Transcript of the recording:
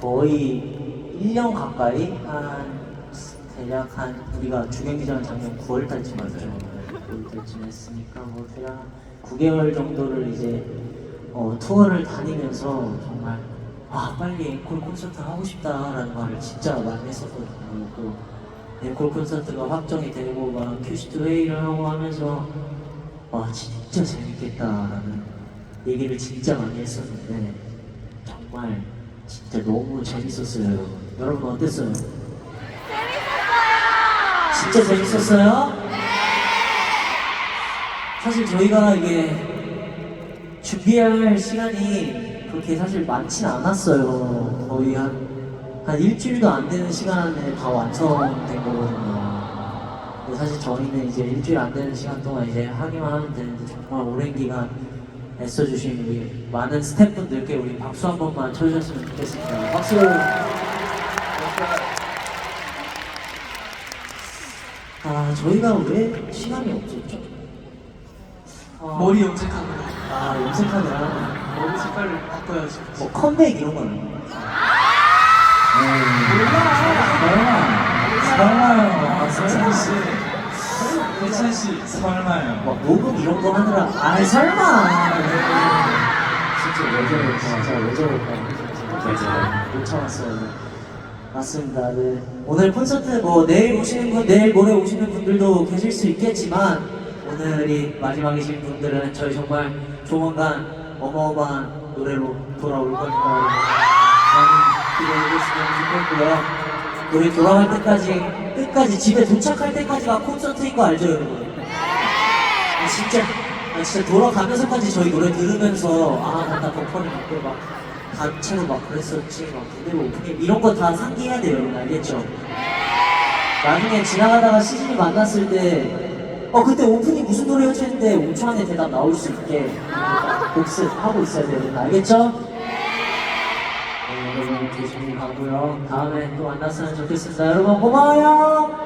거의 1년 가까이 한 대략 한 우리가 주경기전 작년 9월 달쯤 왔죠. 9월 달쯤 했으니까 뭐 대략 9개월 정도를 이제 어, 투어를 다니면서 정말 아 빨리 앵콜 콘서트 하고 싶다라는 말을 진짜 많이 했었거든요. 또 앵콜 콘서트가 확정이 되고 막 큐시트 회의를 하고 하면서 와 진짜 재밌겠다라는 얘기를 진짜 많이 했었는데 정말 진짜 너무 재밌었어요. 여러분. 어땠어요? 진짜 재밌었어요? 사실 저희가 이게 준비할 시간이 그렇게 사실 많진 않았어요. 거의 한, 한 일주일도 안 되는 시간 안에 다 완성된 거거든요. 사실 저희는 이제 일주일 안 되는 시간 동안 이제 하기만 하면 되는데 정말 오랜 기간 애써주신 우리 많은 스태프분들께 우리 박수 한 번만 쳐주셨으면 좋겠습니다. 박수! 아, 저희가 왜 시간이 없었죠? 아, 머리 염색하느라 아, 염색하느라 머리 색깔을 바꿔야지 뭐 컴백 이런 건 아니에요? 몰라 설마요. 세찬 씨 세찬 씨 설마요. 막 녹음 이런 거 하느라 아 설마 진짜 왜 저럴까 진짜 왜 저럴까 맞아요. 못 참았어요 맞습니다 네. 오늘 콘서트 뭐 내일 오시는 분 내일 모레 오시는 분들도 계실 수 있겠지만 오늘이 마지막이신 분들은 저희 정말 조만간 어마어마한 노래로 돌아올 거니까 많이 기대해 주시면 좋겠고요 우리 돌아갈 때까지 끝까지 집에 도착할 때까지가 콘서트인 거 알죠 여러분? 아, 진짜 아, 진짜 돌아가면서까지 저희 노래 들으면서 아 맞다 버퍼를 맞고 막 단체로 막 그랬었지 막 그대로 오프닝 이런 거 다 상기해야 돼요 여러분 알겠죠? 나중에 지나가다가 시즌이 만났을 때 어 그때 오프닝 무슨 노래였지 했는데 5초 안에 대답 나올 수 있게 복습하고 있어야 돼요 여러분 알겠죠? 네, 여러분 조심히 가고요. 다음에 또 만났으면 좋겠습니다. 여러분 고마워요